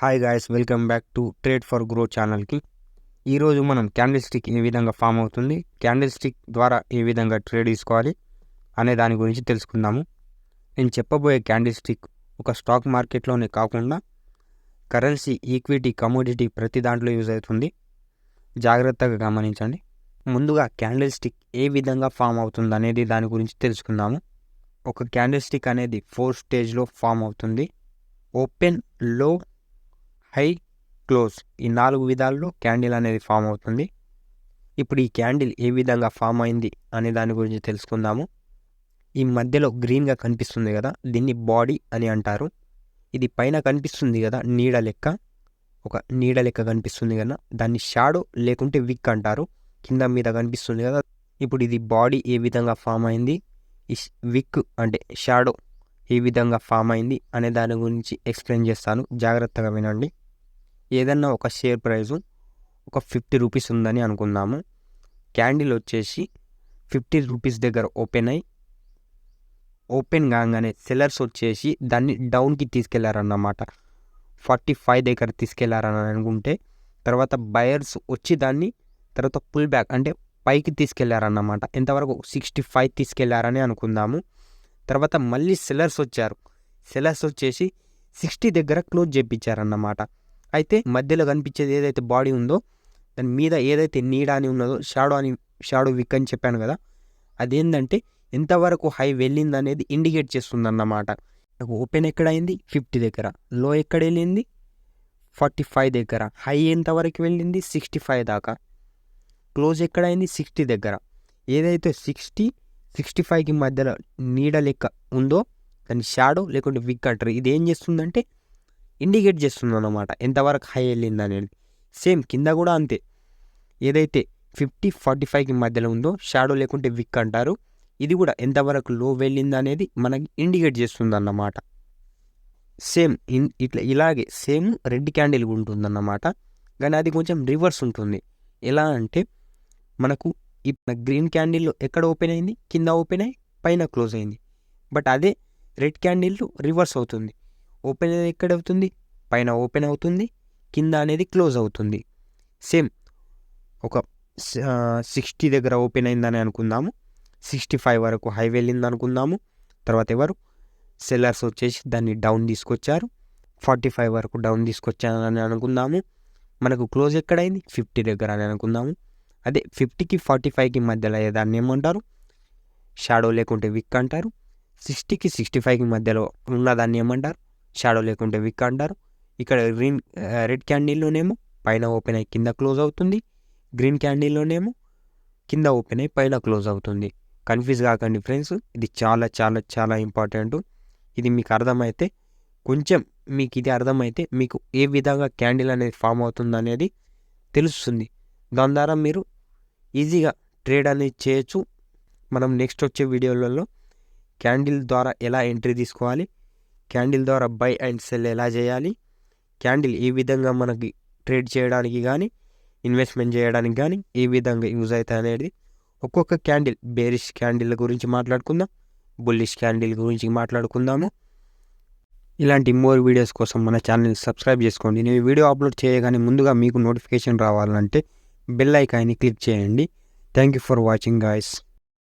Hi guys welcome back to Trade For Grow ఛానల్కి ఈరోజు మనం క్యాండిల్ స్టిక్ ఏ విధంగా ఫామ్ అవుతుంది క్యాండిల్ స్టిక్ ద్వారా ఏ విధంగా ట్రేడ్ తీసుకోవాలి అనే దాని గురించి తెలుసుకుందాము. నేను చెప్పబోయే క్యాండిల్ స్టిక్ ఒక స్టాక్ మార్కెట్లోనే కాకుండా కరెన్సీ ఈక్విటీ కమోడిటీ ప్రతి దాంట్లో యూజ్ అవుతుంది. జాగ్రత్తగా గమనించండి. ముందుగా క్యాండిల్ స్టిక్ ఏ విధంగా ఫామ్ అవుతుంది అనేది దాని గురించి తెలుసుకుందాము. ఒక క్యాండిల్ స్టిక్ అనేది ఫోర్ స్టేజ్లో ఫామ్ అవుతుంది. ఓపెన్లో హై క్లోజ్ ఈ నాలుగు విధాల్లో క్యాండిల్ అనేది ఫామ్ అవుతుంది. ఇప్పుడు ఈ క్యాండిల్ ఏ విధంగా ఫామ్ అయింది అనే దాని గురించి తెలుసుకుందాము. ఈ మధ్యలో గ్రీన్గా కనిపిస్తుంది కదా దీన్ని బాడీ అని అంటారు. ఇది పైన కనిపిస్తుంది కదా నీడ లెక్క. ఒక నీడ లెక్క కనిపిస్తుంది కదా దాన్ని షాడో లేకుంటే విక్ అంటారు. కింద మీద కనిపిస్తుంది కదా ఇప్పుడు ఇది బాడీ ఏ విధంగా ఫామ్ అయింది ఈ విక్ అంటే షాడో ఏ విధంగా ఫామ్ అయింది అనే దాని గురించి ఎక్స్ప్లెయిన్ చేస్తాను. జాగ్రత్తగా వినండి. ఏదన్నా ఒక షేర్ ప్రైజు ఒక ఫిఫ్టీ రూపీస్ ఉందని అనుకుందాము. క్యాండిల్ వచ్చేసి ఫిఫ్టీ రూపీస్ దగ్గర ఓపెన్ అయ్యి ఓపెన్ కాగానే సెల్లర్స్ వచ్చేసి దాన్ని డౌన్కి తీసుకెళ్ళారన్నమాట. ఫార్టీ ఫైవ్ దగ్గర తీసుకెళ్ళారని అనుకుంటే తర్వాత బయర్స్ వచ్చి దాన్ని తర్వాత పుల్ బ్యాక్ అంటే పైకి తీసుకెళ్ళారన్నమాట. ఎంతవరకు సిక్స్టీ ఫైవ్ తీసుకెళ్ళారని అనుకుందాము. తర్వాత మళ్ళీ సెల్లర్స్ వచ్చారు. సెల్లర్స్ వచ్చేసి సిక్స్టీ దగ్గర క్లోజ్ చేయించారన్నమాట అయితే మధ్యలో కనిపించేది ఏదైతే బాడీ ఉందో దాని మీద ఏదైతే నీడ అని ఉన్నదో షాడో అని షాడో విక్ అని చెప్పాను కదా అదేంటంటే ఎంతవరకు హై వెళ్ళింది అనేది ఇండికేట్ చేస్తుంది అన్నమాట నాకు ఓపెన్ ఎక్కడ అయింది? ఫిఫ్టీ దగ్గర. లో ఎక్కడ వెళ్ళింది? ఫార్టీ ఫైవ్ దగ్గర. హై ఎంతవరకు వెళ్ళింది? సిక్స్టీ ఫైవ్ దాకా. క్లోజ్ ఎక్కడ అయింది? సిక్స్టీ దగ్గర. ఏదైతే సిక్స్టీ సిక్స్టీ ఫైవ్కి మధ్యలో నీడ లెక్క ఉందో దాని షాడో లేకుంటే విక్ అంటారు. ఇది ఏం చేస్తుందంటే ఇండికేట్ చేస్తుంది అన్నమాట ఎంతవరకు హై వెళ్ళింది అనేది. సేమ్ కింద కూడా అంతే. ఏదైతే ఫిఫ్టీ ఫార్టీ ఫైవ్కి మధ్యలో ఉందో షాడో లేకుంటే విక్ అంటారు. ఇది కూడా ఎంతవరకు లో వెళ్ళింది అనేది మనకి ఇండికేట్ చేస్తుంది అన్నమాట సేమ్ ఇన్ ఇట్లా ఇలాగే సేమ్ రెడ్ క్యాండిల్ ఉంటుందన్నమాట. కానీ అది కొంచెం రివర్స్ ఉంటుంది. ఎలా అంటే మనకు ఈ గ్రీన్ క్యాండిల్ ఎక్కడ ఓపెన్ అయింది? కింద ఓపెన్ అయ్యి పైన క్లోజ్ అయింది. బట్ అదే రెడ్ క్యాండిల్ రివర్స్ అవుతుంది. ఓపెన్ అనేది ఎక్కడ అవుతుంది పైన ఓపెన్ అవుతుంది. కింద అనేది క్లోజ్ అవుతుంది. సేమ్ ఒక సిక్స్టీ దగ్గర ఓపెన్ అయిందని అనుకుందాము. సిక్స్టీ ఫైవ్ వరకు హై వెళ్ళింది అనుకుందాము. తర్వాత ఎవరు? సెల్లర్స్ వచ్చేసి దాన్ని డౌన్ తీసుకొచ్చారు. ఫార్టీ ఫైవ్ వరకు డౌన్ తీసుకొచ్చారని అనుకుందాము. మనకు క్లోజ్ ఎక్కడైంది? ఫిఫ్టీ దగ్గర అని అనుకుందాము. అదే ఫిఫ్టీకి ఫార్టీ ఫైవ్కి మధ్యలో దాన్ని ఏమంటారు? షాడో లేకుంటే విక్ అంటారు. సిక్స్టీకి సిక్స్టీ ఫైవ్కి మధ్యలో ఉన్నదాన్ని ఏమంటారు? షాడో లేకుంటే విక్ అంటారు ఇక్కడ గ్రీన్ రెడ్ క్యాండిల్లోనేమో పైన ఓపెన్ అయ్యి కింద క్లోజ్ అవుతుంది. గ్రీన్ క్యాండిల్లోనేమో కింద ఓపెన్ అయ్యి పైన క్లోజ్ అవుతుంది. కన్ఫ్యూజ్ కాకండి ఫ్రెండ్స్ ఇది చాలా చాలా చాలా ఇంపార్టెంట్ ఇది మీకు అర్థమైతే కొంచెం మీకు ఇది అర్థమైతే మీకు ఏ విధంగా క్యాండిల్ అనేది ఫామ్ అవుతుంది అనేది తెలుస్తుంది. దాని ద్వారా మీరు ఈజీగా ట్రేడ్ అనేది చేయొచ్చు. మనం నెక్స్ట్ వచ్చే వీడియోలలో క్యాండిల్ ద్వారా ఎలా ఎంట్రీ తీసుకోవాలి క్యాండిల్ ద్వారా బై అండ్ సెల్ ఎలా చేయాలి? క్యాండిల్ ఏ విధంగా మనకి ట్రేడ్ చేయడానికి కానీ ఇన్వెస్ట్మెంట్ చేయడానికి కానీ ఏ విధంగా యూజ్ అవుతాయి అనేది ఒక్కొక్క క్యాండిల్ బేరిష్ క్యాండిల్ గురించి మాట్లాడుకుందాం బుల్లిష్ క్యాండిల్ గురించి మాట్లాడుకుందాము. ఇలాంటి మోర్ వీడియోస్ కోసం మన ఛానల్ సబ్స్క్రైబ్ చేసుకోండి. నేను వీడియో అప్లోడ్ చేయగానే ముందుగా మీకు నోటిఫికేషన్ రావాలంటే బెల్ ఐకాన్ని క్లిక్ చేయండి. Thank you for watching guys.